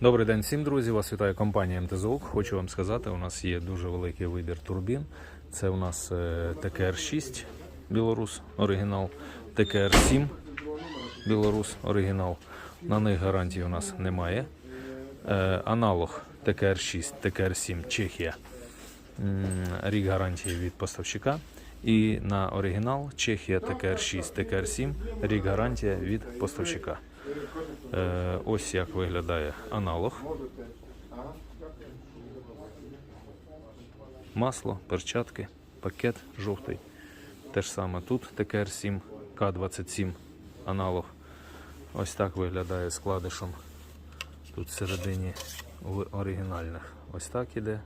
Добрий день всім, друзі. Вас вітає компанія МТЗОК. Хочу вам сказати, у нас є дуже великий вибір турбін. Це у нас е, ТКР-6 Білорус оригінал, ТКР-7 Білорус оригінал. На них гарантії у нас немає. Е, Аналог ТКР-6, ТКР-7 Чехія. Рік гарантії від поставщика. І на оригінал Чехія ТКР-6, ТКР-7, рік гарантія від поставщика. Е, ось як виглядає аналог. Масло, перчатки, пакет жовтий. Те ж саме тут ТКР-7, К-27 аналог. Ось так виглядає складишем. Тут всередині в оригінальних. Ось так іде.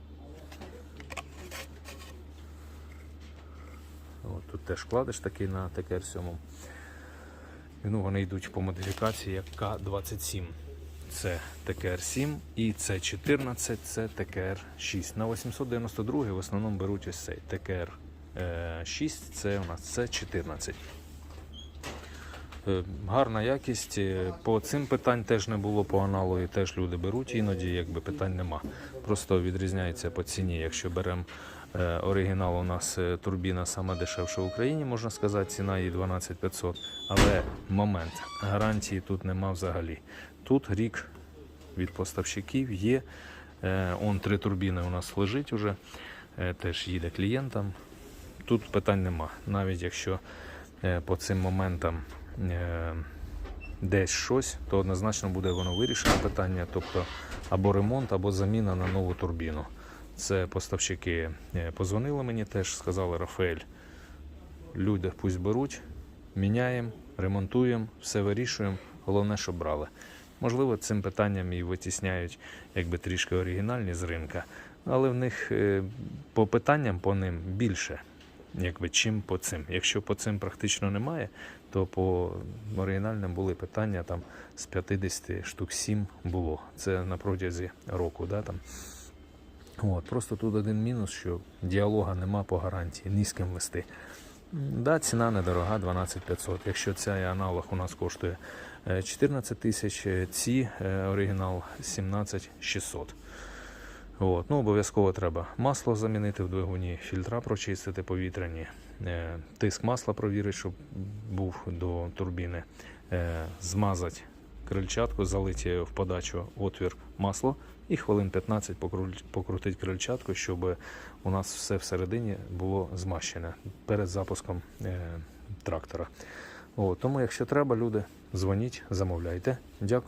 От тут теж вкладиш такий на ТКР-7. Ну, вони йдуть по модифікації як К-27. Це ТКР-7 і С14 це ТКР-6. На 892 в основному беруть ось цей ТКР-6, це у нас С14. Е, Гарна якість. Е, По цим питань теж не було, по аналогу теж люди беруть, іноді якби питань нема. Просто відрізняється по ціні. Якщо беремо е, оригінал, у нас турбіна саме дешевша в Україні, можна сказати, ціна її 12500. Але момент гарантії тут нема взагалі. Тут рік від поставщиків є. Он три турбіни у нас лежить уже, теж їде клієнтам. Тут питань нема. Навіть якщо по цим моментам десь щось, то однозначно буде воно вирішено питання, тобто або ремонт, або заміна на нову турбіну. Це поставщики е, позвонили мені теж, сказали Рафаель, люди пусть беруть, міняємо, ремонтуємо, все вирішуємо. Головне, щоб брали. Можливо, цим питанням і витісняють якби трішки оригінальні з ринка, але в них е, по питанням по ним більше, якби чим по цим. Якщо по цим практично немає, то по оригінальним були питання там з 50 штук 7 було. Це на протязі року. Да, там. От, просто тут один мінус, що діалога нема по гарантії, ні з ким вести. Да, ціна недорога, 12 500. Якщо цей аналог у нас коштує е, 14 тисяч, е, ці е, оригінал 17 600. От, ну, обов'язково треба масло замінити в двигуні, фільтра прочистити повітряні, е, тиск масла провірити, щоб був до турбіни, е, змазати крильчатку, залити в подачу отвір масло і хвилин 15 покру- покрутити крильчатку, щоб у нас все всередині було змащене перед запуском е, трактора. От, тому, якщо треба, люди, дзвоніть, замовляйте. Дякую.